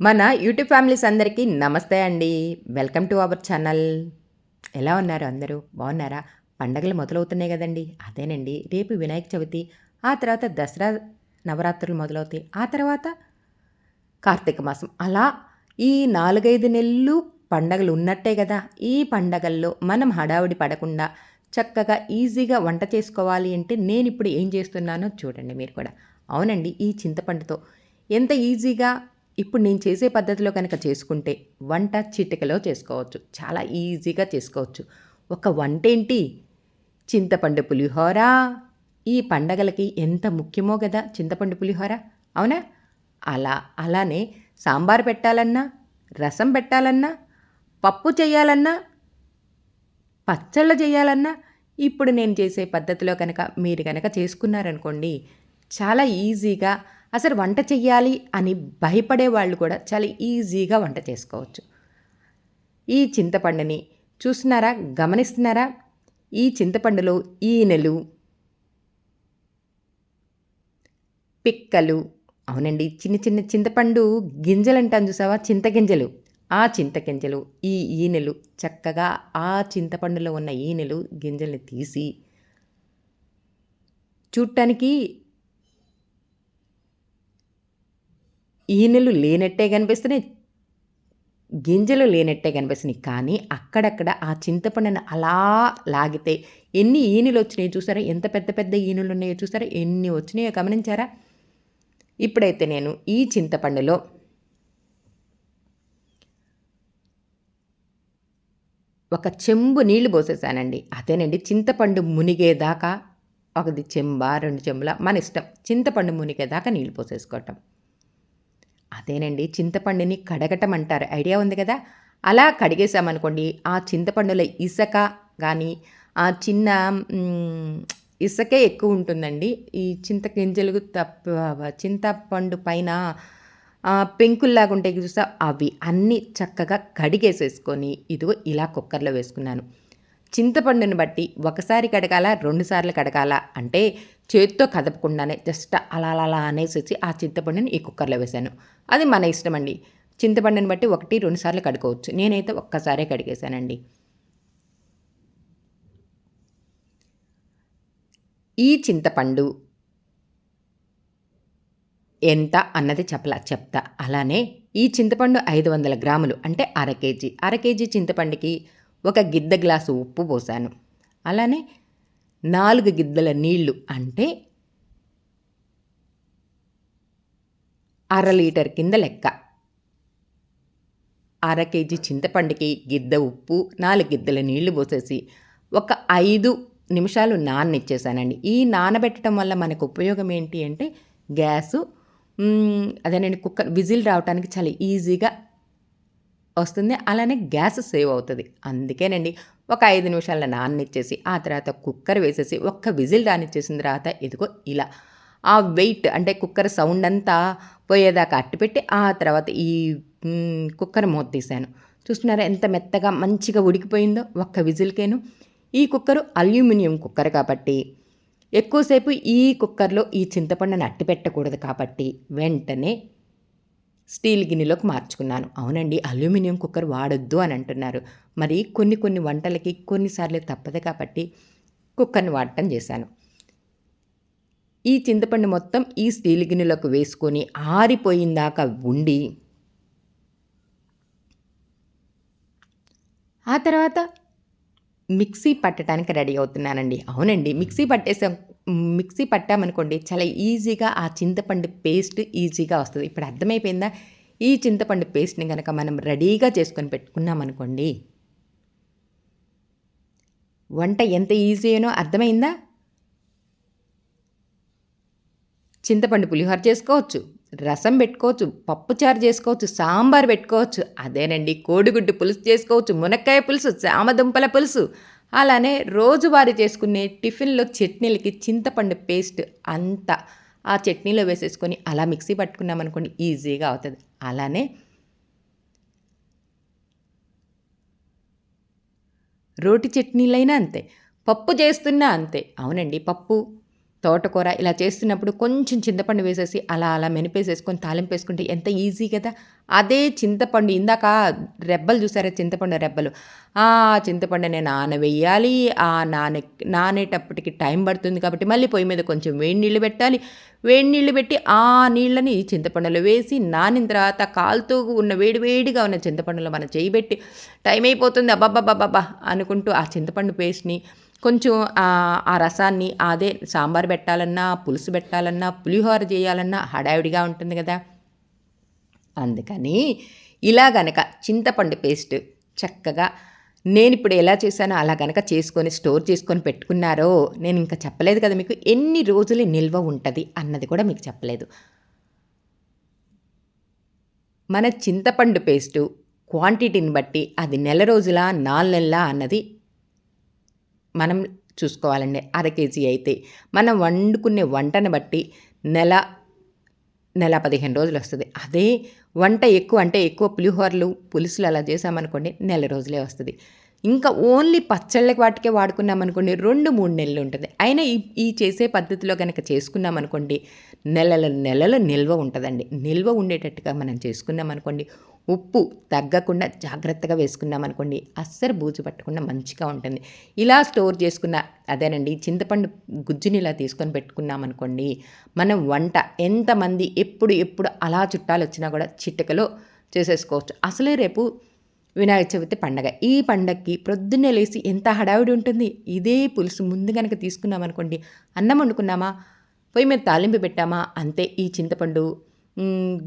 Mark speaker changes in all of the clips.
Speaker 1: మన YouTube families అందరికీ నమస్తే అండి. Welcome to our channel. ఎలా ఉన్నారు అందరూ? బాగున్నారా? పండగలు మొదలవుతున్నాయి కదండి. అదేనండి. రేపు వినాయక చవితి ఆ తర్వాత దసరా నవరాత్రులు మొదలవుతాయి. ఆ తర్వాత కార్తీక మాసం. అలా ఈ నాలుగైదు నెలలు పండగలు ఉన్నట్టే కదా. ఈ పండగల్లో మనం హడావుడి పడకుండా చక్కగా ఈజీగా వంట చేసుకోవాలి అంటే నేను ఇప్పుడు ఏం చేస్తున్నానో చూడండి మీరు కూడా. అవునండి ఈ చింతపండుతో. ఎంత ఈజీగా ఇప్పుడు నేను చేసే పద్ధతిలో కనుక చేసుకుంటే వంట చిటికలో చేసుకోవచ్చు. చాలా ఈజీగా చేసుకోవచ్చు. ఒక వంట ఏంటి చింతపండు పులిహోర. ఈ పండగలకి ఎంత ముఖ్యమో కదా చింతపండు పులిహోర. అవునా? అలా అలానే సాంబార్ పెట్టాలన్నా రసం పెట్టాలన్నా పప్పు చేయాలన్నా పచ్చళ్ళు చేయాలన్నా ఇప్పుడు నేను చేసే పద్ధతిలో కనుక మీరు కనుక చేసుకున్నారనుకోండి చాలా ఈజీగా అసలు వంట చెయ్యాలి అని భయపడే వాళ్ళు కూడా చాలా ఈజీగా వంట చేసుకోవచ్చు. ఈ చింతపండుని చూస్తున్నారా? గమనిస్తున్నారా? ఈ చింతపండులో ఈనెలు పిక్కలు అవునండి చిన్న చిన్న చింతపండు గింజలు అంటాను చూసావా చింతగింజలు ఆ చింతగింజలు ఈ ఈనెలు చక్కగా ఆ చింతపండులో ఉన్న ఈనెలు గింజల్ని తీసి చూడటానికి ఈనెలు లేనట్టే కనిపిస్తున్నాయి గింజలు లేనట్టే కనిపిస్తున్నాయి. కానీ అక్కడక్కడ ఆ చింతపండుని అలా లాగితే ఎన్ని ఈనులు వచ్చినాయో చూసారా? ఎంత పెద్ద పెద్ద ఈనులు ఉన్నాయో చూసారా? ఎన్ని వచ్చినాయో గమనించారా? ఇప్పుడైతే నేను ఈ చింతపండులో ఒక చెంబు నీళ్ళు పోసేసానండి. అదేనండి చింతపండు మునిగేదాకా ఒకది చెంబ రెండు చెంబుల మన ఇష్టం. చింతపండు మునిగేదాకా నీళ్ళు పోసేసుకోవటం. అదేనండి చింతపండుని కడగటం అంటారు ఐడియా ఉంది కదా? అలా కడిగేసామనుకోండి ఆ చింతపండులో ఇసక కానీ ఆ చిన్న ఇసకే ఎక్కువ ఉంటుందండి. ఈ చింత గింజలు తప్ప చింతపండు పైన పెంకుల్లాగా ఉంటాయి చూసా అవి అన్నీ చక్కగా కడిగేసేసుకొని ఇదిగో ఇలా కుక్కర్లో వేసుకున్నాను. చింతపండుని బట్టి ఒకసారి కడగాల రెండుసార్లు కడగాల అంటే చేతితో కదపకుండానే జస్ట్ అలా అలా అనేసి ఆ చింతపండుని ఈ కుక్కర్లో వేశాను. అది మన ఇష్టం అండి చింతపండుని బట్టి ఒకటి రెండు సార్లు కడుకోవచ్చు నేనైతే ఒక్కసారే కడిగేశానండి. ఈ చింతపండు ఎంత అన్నది చెప్పలా చెప్తా. అలానే ఈ చింతపండు ఐదు వందల గ్రాములు అంటే అర కేజీ. అర కేజీ చింతపండుకి ఒక గిద్ద గ్లాసు ఉప్పు పోసాను. అలానే నాలుగు గిద్దల నీళ్ళు అంటే అర లీటర్ కింద లెక్క. అర కేజీ చింతపండుకి గిద్ద ఉప్పు నాలుగు గిద్దల నీళ్ళు పోసేసి ఒక ఐదు నిమిషాలు నాననిచ్చేసానండి. ఈ నానబెట్టడం వల్ల మనకు ఉపయోగం ఏంటి అంటే గ్యాసు అదేనండి కుక్కర్ విజిల్ రావడానికి చాలా ఈజీగా వస్తుంది. అలానే గ్యాస్ సేవ్ అవుతుంది. అందుకేనండి ఒక ఐదు నిమిషాల నాననిచ్చేసి ఆ తర్వాత కుక్కర్ వేసేసి ఒక్క విజిల్ రానిచ్చేసిన తర్వాత ఇదిగో ఇలా ఆ వెయిట్ అంటే కుక్కర్ సౌండ్ అంతా పోయేదాకా అట్టుపెట్టి ఆ తర్వాత ఈ కుక్కర్ మూత తీశాను. చూస్తున్నారా ఎంత మెత్తగా మంచిగా ఉడికిపోయిందో ఒక్క విజిల్కేను. ఈ కుక్కరు అల్యూమినియం కుక్కర్ కాబట్టి ఎక్కువసేపు ఈ కుక్కర్లో ఈ చింతపండుని అట్టి పెట్టకూడదు కాబట్టి వెంటనే స్టీల్ గిన్నెలోకి మార్చుకున్నాను. అవునండి అల్యూమినియం కుక్కర్ వాడొద్దు అని అంటున్నారు. మరి కొన్ని కొన్ని వంటలకి కొన్నిసార్లు తప్పదు కాబట్టి కుక్కర్ని వాడటం చేశాను. ఈ చింతపండు మొత్తం ఈ స్టీల్ గిన్నెలోకి వేసుకొని ఆరిపోయిందాక ఉండి ఆ తర్వాత మిక్సీ పట్టడానికి రెడీ అవుతున్నానండి. అవునండి మిక్సీ పట్టేసాం. మిక్సీ పట్టామనుకోండి చాలా ఈజీగా ఆ చింతపండు పేస్ట్ ఈజీగా వస్తుంది. ఇప్పుడు అర్థమైపోయిందా? ఈ చింతపండు పేస్ట్ని కనుక మనం రెడీగా చేసుకొని పెట్టుకున్నామనుకోండి వంట ఎంత ఈజీ అయినో అర్థమైందా? చింతపండు పులిహోర చేసుకోవచ్చు రసం పెట్టుకోవచ్చు పప్పుచారు చేసుకోవచ్చు సాంబార్ పెట్టుకోవచ్చు అదేనండి కోడిగుడ్డు పులుసు చేసుకోవచ్చు మునక్కాయ పులుసు చామదుంపల పులుసు అలానే రోజువారీ చేసుకునే టిఫిన్లో చట్నీలకి చింతపండు పేస్ట్ అంతా ఆ చట్నీలో వేసేసుకొని అలా మిక్సీ పట్టుకున్నాం అనుకోండి ఈజీగా అవుతుంది. అలానే రోటి చట్నీలైనా అంతే పప్పు చేస్తున్నా అంతే. అవునండి పప్పు తోటకూర ఇలా చేస్తున్నప్పుడు కొంచెం చింతపండు వేసేసి అలా అలా మెనిపేసేసుకొని తాలింపు వేసుకుంటే ఎంత ఈజీ కదా. అదే చింతపండు ఇందాక రెబ్బలు చూసారా? చింతపండు రెబ్బలు. ఆ చింతపండుని నానవేయాలి. ఆ నానే నానేటప్పటికి టైం పడుతుంది కాబట్టి మళ్ళీ పొయ్యి మీద కొంచెం వేడి నీళ్ళు పెట్టాలి. వేడి నీళ్ళు పెట్టి ఆ నీళ్ళని చింతపండులో వేసి నానిన తర్వాత కాలుతూ ఉన్న వేడి వేడిగా ఉన్న చింతపండులో మనం చేయి పెట్టి టైం అయిపోతుంది. అబ్బాబ్బాబ్బాబ్బా అనుకుంటూ ఆ చింతపండు పేస్ట్ని కొంచెం ఆ రసాన్ని అదే సాంబార్ పెట్టాలన్నా పులుసు పెట్టాలన్నా పులిహోర చేయాలన్నా హడావిడిగా ఉంటుంది కదా. అందుకని ఇలా గనక చింతపండు పేస్ట్ చక్కగా నేను ఇప్పుడు ఎలా చేశానో అలా గనక చేసుకొని స్టోర్ చేసుకొని పెట్టుకున్నారో నేను ఇంకా చెప్పలేదు కదా మీకు. ఎన్ని రోజులు నిల్వ ఉంటుంది అన్నది కూడా మీకు చెప్పలేదు. మన చింతపండు పేస్టు క్వాంటిటీని బట్టి అది నెల రోజుల నాలుగు నెలల అన్నది మనం చూసుకోవాలండి అర కేజీ అయితే. మనం వండుకునే వంటను బట్టి నెల నెల పదిహేను రోజులు వస్తుంది. అదే వంట ఎక్కువ అంటే ఎక్కువ పులిహోరలు పులుసులు అలా చేసామనుకోండి నెల రోజులే వస్తుంది. ఇంకా ఓన్లీ పచ్చళ్ళకి వాటికే వాడుకున్నాం అనుకోండి రెండు మూడు నెలలు ఉంటుంది. అయినా ఈ ఈ చేసే పద్ధతిలో కనుక చేసుకున్నాం అనుకోండి నెలల నెలల నిల్వ ఉంటుందండి. నిల్వ ఉండేటట్టుగా మనం చేసుకున్నాం అనుకోండి ఉప్పు తగ్గకుండా జాగ్రత్తగా వేసుకున్నాం అనుకోండి అస్సలు బూజు పట్టకుండా మంచిగా ఉంటుంది. ఇలా స్టోర్ చేసుకున్న అదేనండి చింతపండు గుజ్జుని ఇలా తీసుకొని పెట్టుకున్నాం అనుకోండి మనం వంట ఎంతమంది ఎప్పుడు ఎప్పుడు అలా చుట్టాలు వచ్చినా కూడా చిట్టకలో చేసేసుకోవచ్చు. అసలే రేపు వినాయక చవితి పండగ. ఈ పండగకి ప్రొద్దున్నే లేచి ఎంత హడావిడి ఉంటుంది? ఇదే పులుసు ముందు కనుక తీసుకున్నాం అనుకోండి అన్నం వండుకున్నామా? పొయ్యి మీద తాలింపు పెట్టామా? అంతే ఈ చింతపండు.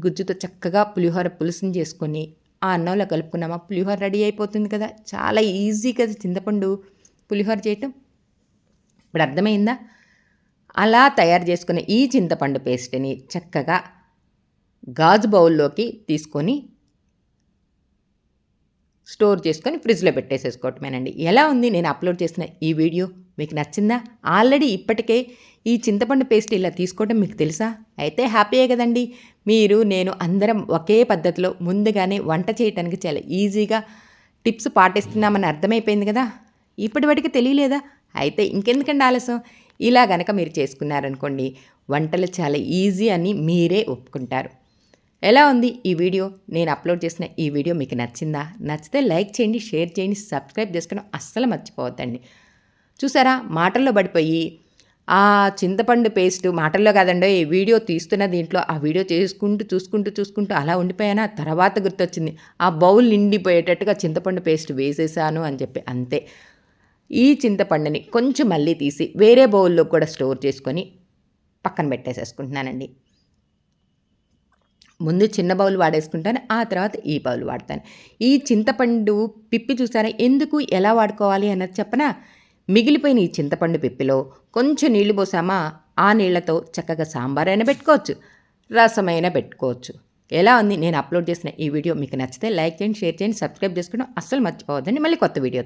Speaker 1: గుజ్జుతో చక్కగా పులిహోర పులుసుని చేసుకొని ఆ అన్నంలో కలుపుకున్నామా? పులిహోర రెడీ అయిపోతుంది కదా. చాలా ఈజీ కదా చింతపండు పులిహోర చేయటం. ఇప్పుడు అర్థమైందా? అలా తయారు చేసుకునే ఈ చింతపండు పేస్ట్ని చక్కగా గాజు బౌల్లోకి తీసుకొని స్టోర్ చేసుకొని ఫ్రిడ్జ్లో పెట్టేసేసుకోవటమేనండి. ఎలా ఉంది? నేను అప్లోడ్ చేసిన ఈ వీడియో మీకు నచ్చిందా? ఆల్రెడీ ఇప్పటికే ఈ చింతపండు పేస్ట్ ఇలా తీసుకోవడం మీకు తెలుసా? అయితే హ్యాపీయే కదండి. మీరు నేను అందరం ఒకే పద్ధతిలో ముందుగానే వంట చేయటానికి చాలా ఈజీగా టిప్స్ పాటిస్తున్నామని అర్థమైపోయింది కదా? ఇప్పటివరకు తెలియలేదా? అయితే ఇంకెందుకండి ఆలస్యం? ఇలా గనక మీరు చేసుకున్నారనుకోండి వంటలు చాలా ఈజీ అని మీరే ఒప్పుకుంటారు. ఎలా ఉంది ఈ వీడియో? నేను అప్లోడ్ చేసిన ఈ వీడియో మీకు నచ్చిందా? నచ్చితే లైక్ చేయండి షేర్ చేయండి సబ్స్క్రైబ్ చేసుకోవడం అస్సలు మర్చిపోవద్దండి. చూసారా? మాటల్లో పడిపోయి. ఆ చింతపండు పేస్ట్ మాటల్లో కాదండి ఈ వీడియో తీస్తున్న దీంట్లో ఆ వీడియో చేసుకుంటూ చూసుకుంటూ చూసుకుంటూ అలా ఉండిపోయానా? తర్వాత గుర్తొచ్చింది. ఆ బౌల్ నిండిపోయేటట్టుగా చింతపండు పేస్ట్ వేసేసాను అని చెప్పి అంతే. ఈ చింతపండుని కొంచెం మళ్ళీ తీసి వేరే బౌల్లో కూడా స్టోర్ చేసుకొని పక్కన పెట్టేసేసుకుంటున్నానండి. ముందు చిన్న బౌల్ వాడేసుకుంటాను ఆ తర్వాత ఈ బౌల్ వాడతాను. ఈ చింతపండు పిప్పి చూసారా? ఎందుకు ఎలా వాడుకోవాలి అన్నది చెప్పనా? మిగిలిపోయిన ఈ చింతపండు పిప్పిలో కొంచెం నీళ్ళు పోసామా? ఆ నీళ్ళతో చక్కగా సాంబార్ అయినా పెట్టుకోవచ్చు రసమైనా పెట్టుకోవచ్చు. ఎలా ఉంది? నేను అప్లోడ్ చేసిన ఈ వీడియో మీకు నచ్చితే లైక్ చేయండి షేర్ చేయండి సబ్స్క్రైబ్ చేసుకోవడం అస్సలు మర్చిపోవద్దండి. మళ్ళీ కొత్త వీడియో